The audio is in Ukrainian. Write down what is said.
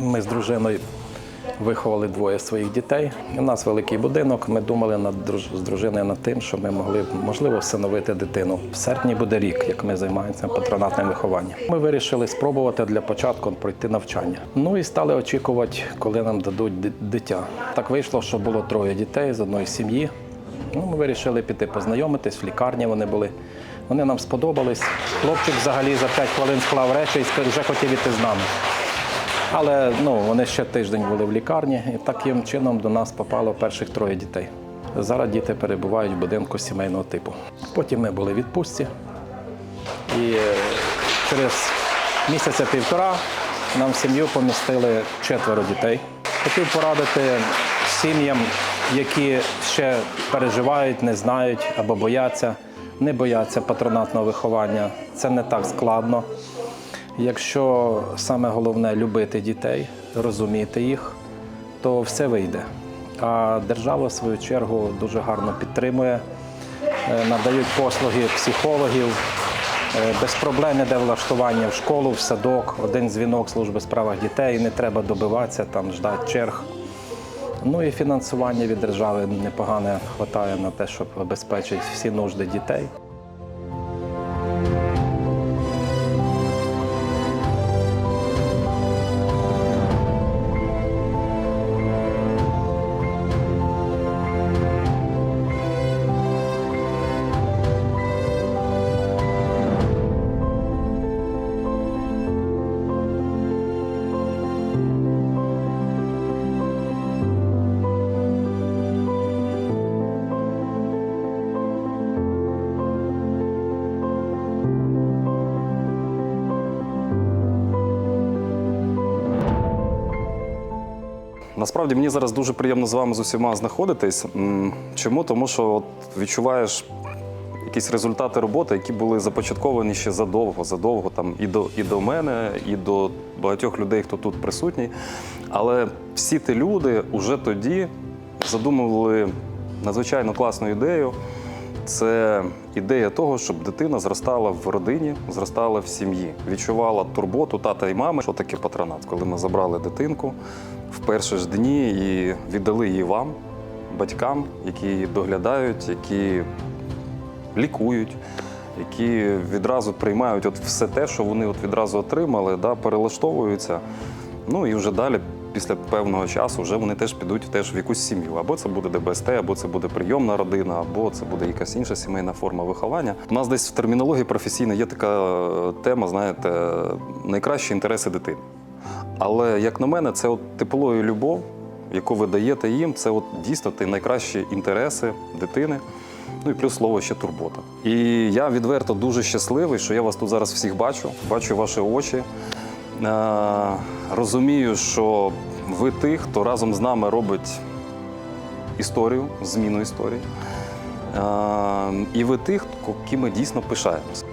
Ми з дружиною виховали двоє своїх дітей. У нас великий будинок. Ми думали над з дружиною над тим, що ми могли можливо всиновити дитину. В серпні буде рік, як ми займаємося патронатним вихованням. Ми вирішили спробувати для початку пройти навчання. Ну і стали очікувати, коли нам дадуть дитя. Так вийшло, що було троє дітей з одної сім'ї. Ну, ми вирішили піти познайомитись в лікарні. Вони були. Вони нам сподобались. Хлопчик взагалі за 5 хвилин склав речі і вже хотів іти з нами. Але ну, вони ще тиждень були в лікарні, і таким чином до нас попало перших троє дітей. Зараз діти перебувають в будинку сімейного типу. Потім ми були в відпустці, і е, через місяця півтора нам в сім'ю помістили четверо дітей. Хотів порадити сім'ям, які ще переживають, не знають або бояться, не бояться патронатного виховання. Це не так складно. Якщо саме головне любити дітей, розуміти їх, то все вийде. А держава, в свою чергу, дуже гарно підтримує, е, надають послуги психологів, е, без проблем іде влаштування в школу, в садок, один дзвінок служби справах дітей, не треба добиватися, там ждати черг. Ну і фінансування від держави непогане вистачає на те, щоб обезпечити всі нужди дітей. Насправді мені зараз дуже приємно з вами з усіма знаходитись. Чому? Тому що от відчуваєш якісь результати роботи, які були започатковані ще задовго, задовго там і до, і до мене, і до багатьох людей, хто тут присутній. Але всі ті люди вже тоді задумували надзвичайно класну ідею. Це ідея того, щоб дитина зростала в родині, зростала в сім'ї, відчувала турботу тата і мами. Що таке патронат? Коли ми забрали дитинку в перші ж дні і віддали її вам, батькам, які доглядають, які лікують, які відразу приймають от все те, що вони от відразу отримали, да, перелаштовуються. Ну і вже далі, після певного часу, вже вони теж підуть теж в якусь сім'ю. Або це буде ДБСТ, або це буде прийомна родина, або це буде якась інша сімейна форма виховання. У нас десь в термінології професійно є така е, тема, знаєте, найкращі інтереси дитини. Але як на мене, це от типовою любов, яку ви даєте їм, це от дійсно ті найкращі інтереси дитини. Ну і плюс слово ще турбота. І я відверто дуже щасливий, що я вас тут зараз всіх бачу, бачу ваші очі. Е, розумію, що ви тих, хто разом з нами робить історію, зміну історії. Е, і ви тих, ким ми дійсно пишаємося.